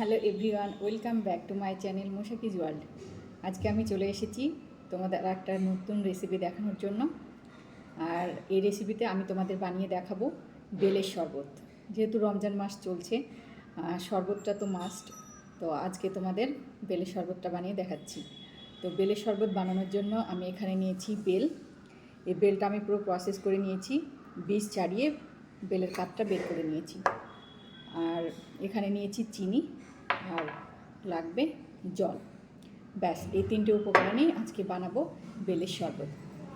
Hello everyone, welcome back to my channel মোশাকিজ world. আজকে আমি চলে এসেছি তোমাদের একটা নতুন রেসিপি দেখানোর জন্য। আর এই রেসিপিতে আমি তোমাদের বানিয়ে দেখাবো বেলের শরবত। যেহেতু রমজান মাস চলছে শরবতটা তো মাস্ট তো আজকে তোমাদের বেলের শরবতটা বানিয়ে দেখাচ্ছি। তো বেলের শরবত বানানোর জন্য আমি এখানে নিয়েছি বেল। এই বেলটা আমি পুরো প্রসেস করে নিয়েছি, বীজ ছাড়িয়ে বেলের কাপটা বের করে নিয়েছি। আর এখানে নিয়েছি চিনি। আর লাগবে জল। ব্যাস, এই তিনটে উপকরণেই আজকে বানাবো বেলের শরবত।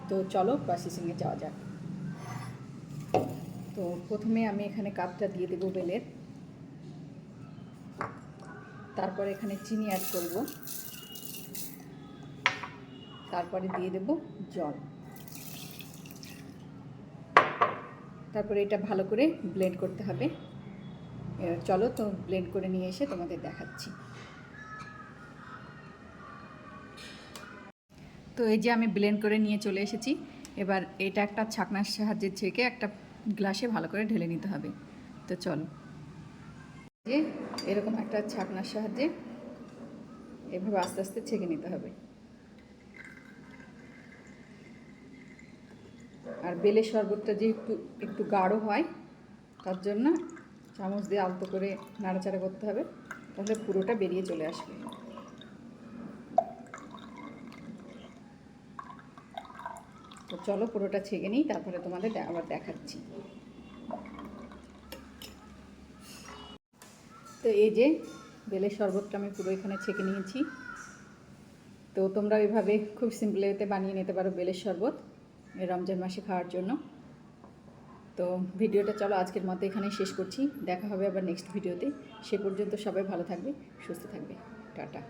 তো চলো প্রসেসিংয়ে যাওয়া যাক। তো প্রথমে আমি এখানে কাপটা দিয়ে দেবো বেলের। তারপর এখানে চিনি অ্যাড করব। তারপরে দিয়ে দেব জল। তারপরে এটা ভালো করে ব্লেন্ড করতে হবে। চলো তো ব্লেন্ড করে নিয়ে এসে তোমাদের দেখাচ্ছি। তো এই যে আমি ব্লেন্ড করে নিয়ে চলে এসেছি, এবার এটা একটা ছাকনার সাহায্যে ছেঁকে একটা গ্লাসে ভালো করে ঢেলে নিতে হবে। তো চলো। যে এরকম একটা ছাকনার সাহায্যে এভাবে আস্তে আস্তে ছেঁকে নিতে হবে। আর বেলের শরবতটা যে একটু একটু গাঢ় হয়, তার জন্য চামচ দিয়ে আলতো করে নাড়াচাড়া করতে হবে, তাহলে পুরোটা বেরিয়ে চলে আসবে। তো চলো পুরোটা ছেঁকে নিই, তারপরে তোমাদের আবার দেখাচ্ছি। তো এই যে বেলের শরবতটা আমি পুরো এখানে ছেঁকে নিয়েছি। তো তোমরা এভাবে খুব সিম্পল এতে বানিয়ে নিতে পারো বেলের শরবত রমজান মাসে খাওয়ার জন্য। তো ভিডিওটা চলো আজকের মতো এখানেই শেষ করছি। দেখা হবে আবার নেক্সট ভিডিওতে সে পর্যন্ত সবাই ভালো থাকবে, সুস্থ থাকবে। টাটা।